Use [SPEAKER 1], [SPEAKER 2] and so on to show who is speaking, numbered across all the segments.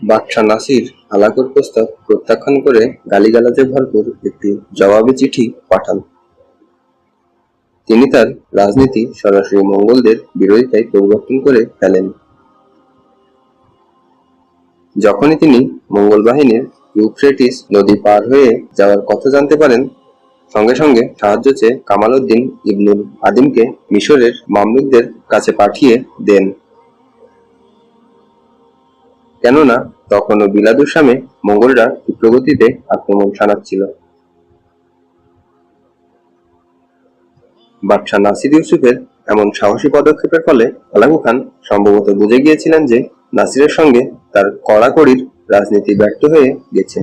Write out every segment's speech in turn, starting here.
[SPEAKER 1] বাদশা নাসির হালাকুর প্রস্তাব প্রত্যাখ্যান করে গালিগালাজে ভরপুর একটি জবাবি চিঠি পাঠান। তিনি তার রাজনীতি, সরাসরি মঙ্গলদের বিরোধিতায় পরিবর্তন করে ফেলেন। যখনই তিনি মঙ্গল বাহিনীর ইউফ্রেটিস নদী পার হয়ে যাওয়ার কথা জানতে পারেন, সঙ্গে সঙ্গে সাহায্য চেয়ে কামাল উদ্দিন ইবনুল আদিমকে মিশরের মামলুকদের কাছে পাঠিয়ে দেন। কেননা তখনও বিলাদুর সামে মঙ্গলরা ক্ষিপ্রগতিতে আক্রমণ শানাচ্ছিল বাদশাহ নাসির ইউসুফের এমন সাহসী পদক্ষেপের ফলে আলামু খান সম্ভবত বুঝে গিয়েছিলেন যে নাসিরের সঙ্গে তার কড়াকড়ির রাজনীতি ব্যর্থ হয়ে গেছে।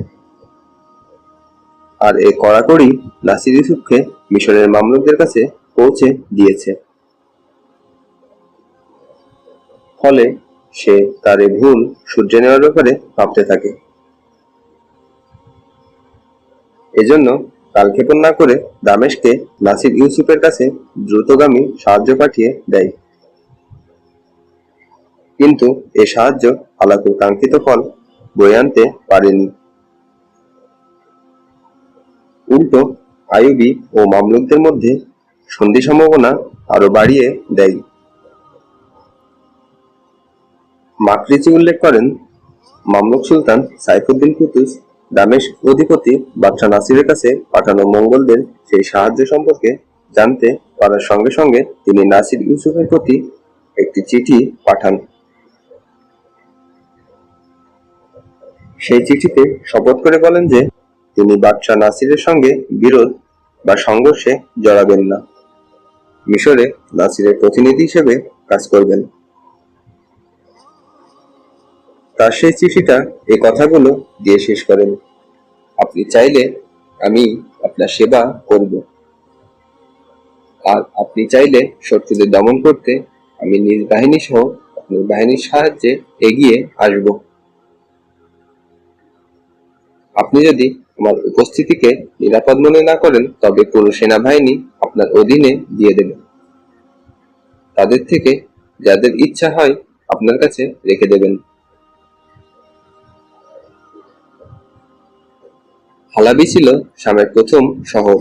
[SPEAKER 1] আর এই কড়াকড়ি নাসির ইউসুফকে মিশরের মামলুকদের কাছে পৌঁছে দিয়েছে। ফলে সে তার এই ভুল সূর্য নেওয়ার ব্যাপারে ভাবতে থাকে। এজন্য কালক্ষেপণ না করে দামেশকে নাসির ইউসুফের কাছে দ্রুতগামী সাহায্য পাঠিয়ে দেয়। কিন্তু এ সাহায্য আলাকুর কাঙ্ক্ষিত ফল বয়ে আনতে পারেনি। উল্টো আয়ুবি ও মামলুকদের মধ্যে সন্ধি সম্ভাবনা আরও বাড়িয়ে দেয়। মাকরিচি উল্লেখ করেন মামলুক সুলতান সাইফুদ্দিন কুতুস, দামেশ অধিপতি বাদশাহ নাসিরের কাছে পাঠানো মঙ্গলদের সেই সাহায্য সম্পর্কে জানতে পারার সঙ্গে সঙ্গে তিনি নাসির ইউসুফের প্রতি একটি চিঠি পাঠান। সেই চিঠিতে শপথ করে বলেন যে, তিনি বাদশাহ নাসিরের সঙ্গে বিরোধ বা সংঘর্ষে জড়াবেন না। মিশরে নাসিরের প্রতিনিধি হিসেবে কাজ করবেন। তার সেই চিঠিটা এই কথাগুলো দিয়ে শেষ করেন। আপনি চাইলে আমি আপনার সেবা করব। আর আপনি চাইলে শত্রুদের দমন করতে আমি নিজ বাহিনী সহ আপনার বাহিনীর সাহায্যে এগিয়ে আসব। আপনি যদি আমার উপস্থিতিকে নিরাপদ মনে না করেন, তবে পুরো সেনাবাহিনী আপনার অধীনে দিয়ে দেবে। তাদের থেকে যাদের ইচ্ছা হয় আপনার কাছে রেখে দেবেন। হালাবি ছিল শামের প্রথম শহর,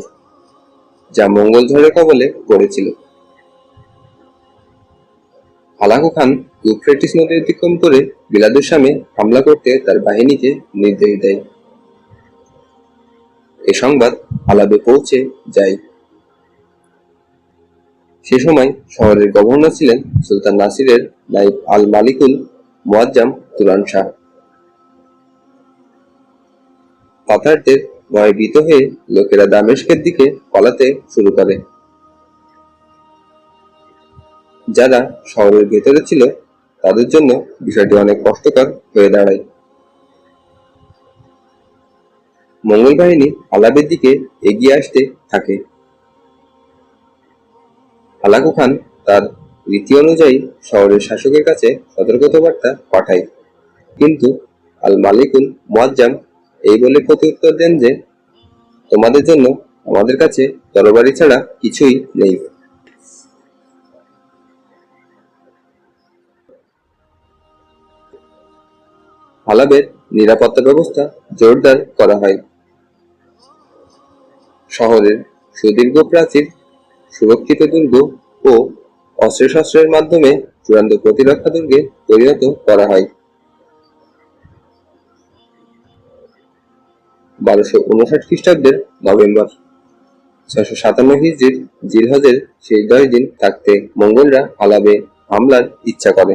[SPEAKER 1] যা মঙ্গল ঝড়ের কবলে পড়েছিল হালাকু খান ইউফ্রেটিস নদী অতিক্রম করে বিলাদুর সামে হামলা করতে তার বাহিনীকে নির্দেশ দেয়। এ সংবাদ হালাবে পৌঁছে যায়। সে সময় শহরের গভর্নর ছিলেন সুলতান নাসিরের নাইব আল মালিকুল মোয়াজ্জাম তুরান শাহ। তাতারদের ভয়ে ভীত হয়ে লোকেরা দামেস্কের দিকে পালাতে শুরু করে। যারা শহরের ভেতরে ছিল, তাদের জন্য বিষয়টি অনেক কষ্টকর হয়ে দাঁড়ায়। মঙ্গল বাহিনী আলাবের দিকে এগিয়ে আসতে থাকে। হালাকু খান তার রীতি অনুযায়ী শহরের শাসকের কাছে সতর্কতা বার্তা পাঠায়। কিন্তু আল মালিকুল মুয়াজ্জাম এই বলে প্রত্যুত্তর দেন যে, তোমাদের জন্য আমাদের কাছে তরবারি ছাড়া কিছুই নেই। হালাবের নিরাপত্তা ব্যবস্থা জোরদার করা হয়। শহরের সুদীর্ঘ প্রাচীর, সুরক্ষিত দুর্গ ও অস্ত্রশস্ত্রের মাধ্যমে চূড়ান্ত প্রতিরক্ষা দুর্গে পরিণত করা হয়। বারোশো উনষাট খ্রিস্টাব্দের নভেম্বর। ছয়শো সাতান্ন হিজড়ির জিলহজের শেষ দশ দিন থাকতে মঙ্গলরা আলাবে হামলার ইচ্ছা করে।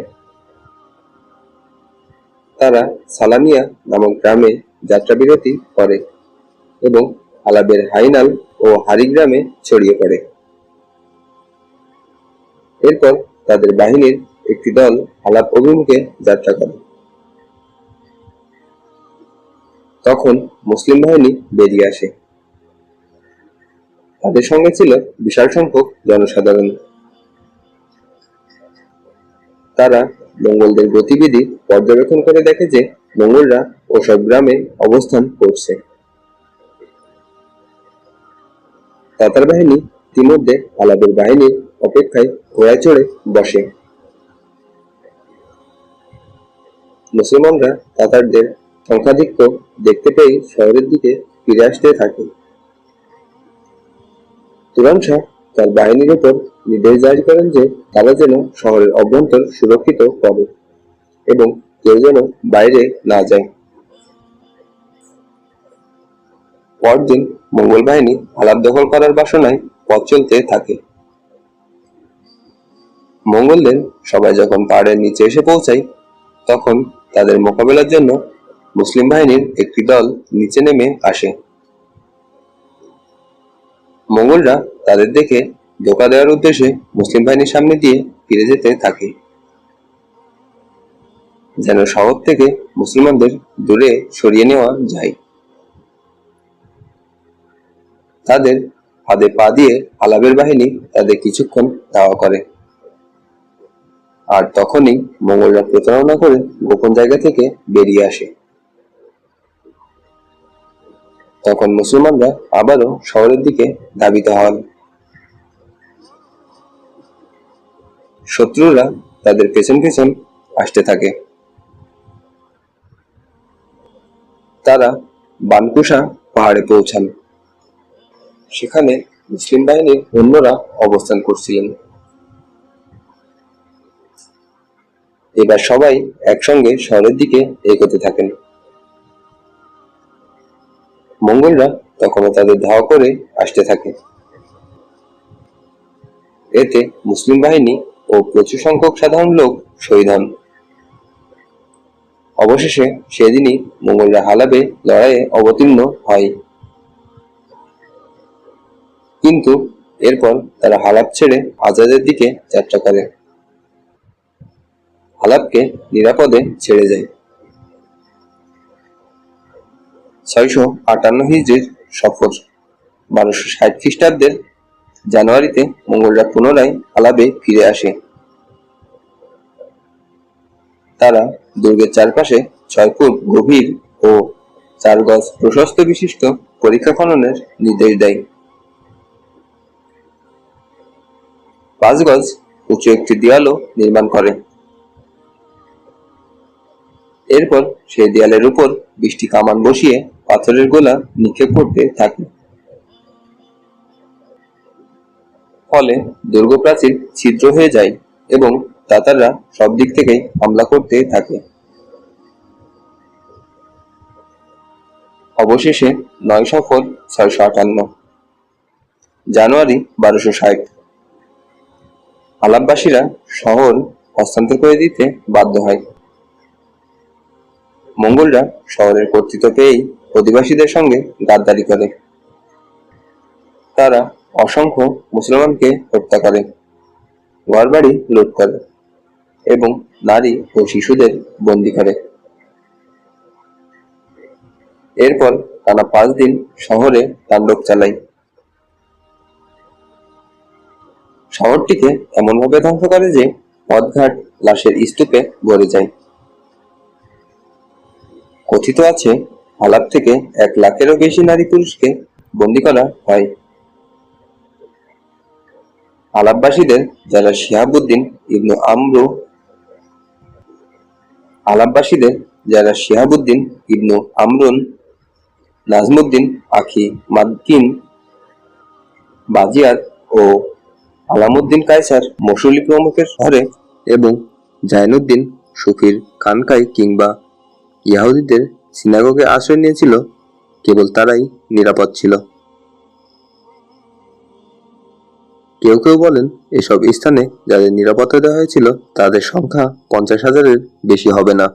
[SPEAKER 1] তারা সালামিয়া নামক গ্রামে যাত্রাবিরতি করে এবং আলাবের হাইনাল ও হারি গ্রামে ছড়িয়ে পড়ে। এরপর তাদের বাহিনীর একটি দল আলাপ অভিমুখে যাত্রা করে। তখন মুসলিম বাহিনী বেরিয়ে আসে। তাদের সঙ্গে ছিল বিশাল সংখ্যক জনসাধারণ। তারা মঙ্গলদের গতিবিধি পর্যবেক্ষণ করে দেখে যে মঙ্গলরা ওসব গ্রামে অবস্থান করছে। তাতার বাহিনী ইতিমধ্যে আলাদের বাহিনীর অপেক্ষায় ঘোড়ায় চড়ে বসে। মুসলমানরা তাতারদের সংখ্যাধিক্য দেখতে পেয়ে শহরের দিকে ফিরে আসতে থাকে। তুরান শাহ তার বাহিনীর উপর নির্দেশ জারি করেন যে তারা যেন শহরের অভ্যন্তর সুরক্ষিত করে এবং কেউ যেন বাইরে না যায়। পরদিন মঙ্গল বাহিনী হালাত দখল করার বাসনায় পথ চলতে থাকে। মঙ্গলদের সবাই যখন পাহাড়ের নিচে এসে পৌঁছায়, তখন তাদের মোকাবেলার জন্য মুসলিম বাহিনীর একটি দল নিচে নেমে আসে। মঙ্গলরা তাদের দেখে ধোকা দেওয়ার উদ্দেশ্যে মুসলিম বাহিনীর সামনে দিয়ে ফিরে যেতে থাকে। যেন শহর থেকে মুসলমানদের দূরে সরিয়ে নেওয়া যায়। তাদের হাতে পা দিয়ে আলাবের বাহিনী তাদের কিছুক্ষণ ধাওয়া করে। আর তখনই মঙ্গলরা প্রতারণা করে গোপন জায়গা থেকে বেরিয়ে আসে। তখন মুসলমানরা আবারও শহরের দিকে ধাবিত হন। শত্রুরা তাদের পেছন পেছন আসতে থাকে। তারা বানকুশা পাহাড়ে পৌঁছান। সেখানে মুসলিম বাহিনীর অন্যরা অবস্থান করছিলেন। এবার সবাই একসঙ্গে শহরের দিকে এগোতে থাকেন। মঙ্গলরা তখনও তাদের ধাওয়া করে আসতে থাকে। এতে মুসলিম বাহিনী ও প্রচুর সংখ্যক সাধারণ লোক শহীদ হন। অবশেষে সেদিনই মঙ্গলরা হালাবে লড়াইয়ে অবতীর্ণ হয়। কিন্তু এরপর তারা হালাব ছেড়ে আজাদের দিকে যাত্রা করে। হালাবকে নিরাপদে ছেড়ে যায়। ছয়শো আটান্ন হিজড়ির সফর বারোশো ষাট খ্রিস্টাব্দের জানুয়ারিতে মঙ্গলরা পুনরায় আলাবে ফিরে আসে। তারা দুর্গের চারপাশে ছয় ফুট গভীর ও চার গজ প্রশস্ত বিশিষ্ট পরীক্ষা খননের নির্দেশ দেয়। পাঁচ গজ উঁচু একটি দেয়ালও নির্মাণ করে। এরপর সেই দেয়ালের উপর বৃষ্টি কামান বসিয়ে পাথরের গোলা নিক্ষেপ করতে থাকে। ফলে দুর্গ প্রাচীর ছিদ্র হয়ে যায় এবং তাতাররা সব দিক থেকেই হামলা করতে থাকে। অবশেষে নয় সফল ছয়শো আটান্ন। জানুয়ারি বারোশো ষাট। আলাপবাসীরা শহর হস্তান্তর করে দিতে বাধ্য হয়। মঙ্গলরা শহরের কর্তৃত্ব পেয়েই অধিবাসীদের সঙ্গে গাদ্দারি করে। তারা অসংখ্য মুসলমানকে হত্যা করে, ঘরবাড়ি লুট করে এবং নারী ও শিশুদের বন্দি করে। এরপর টানা পাঁচ দিন শহরে তাণ্ডব চালায়। শহরটিকে এমনভাবে ধ্বংস করে যে পথঘাট লাশের স্তূপে ভরে যায়। কথিত আছে হালাব থেকে এক লাখেরও বেশি নারী পুরুষকে বন্দি করা হয়। আলাপবাসীদের যারা শিহাবুদ্দিন ইবনু আমরু, আলাপবাসীদের যারা শিহাবুদ্দিন ইবনু আমরুন, নাজমুদ্দিন, আখি মাদ্দিন বাজিয়াত ও আলামুদ্দিন কায়সার মসুলি প্রমুখের ঘরে এবং জাইনুদ্দিন সুফির খানকাই কিংবা ইয়াহুদিদের সিনাগোগে আশ্রয় নিয়েছিল, কেবল তারাই নিরাপদ ছিল। কেউ কেউ বলেন, এসব স্থানে যাদের নিরাপত্তা দেওয়া হয়েছিল, তাদের সংখ্যা পঞ্চাশ হাজারের বেশি হবে না।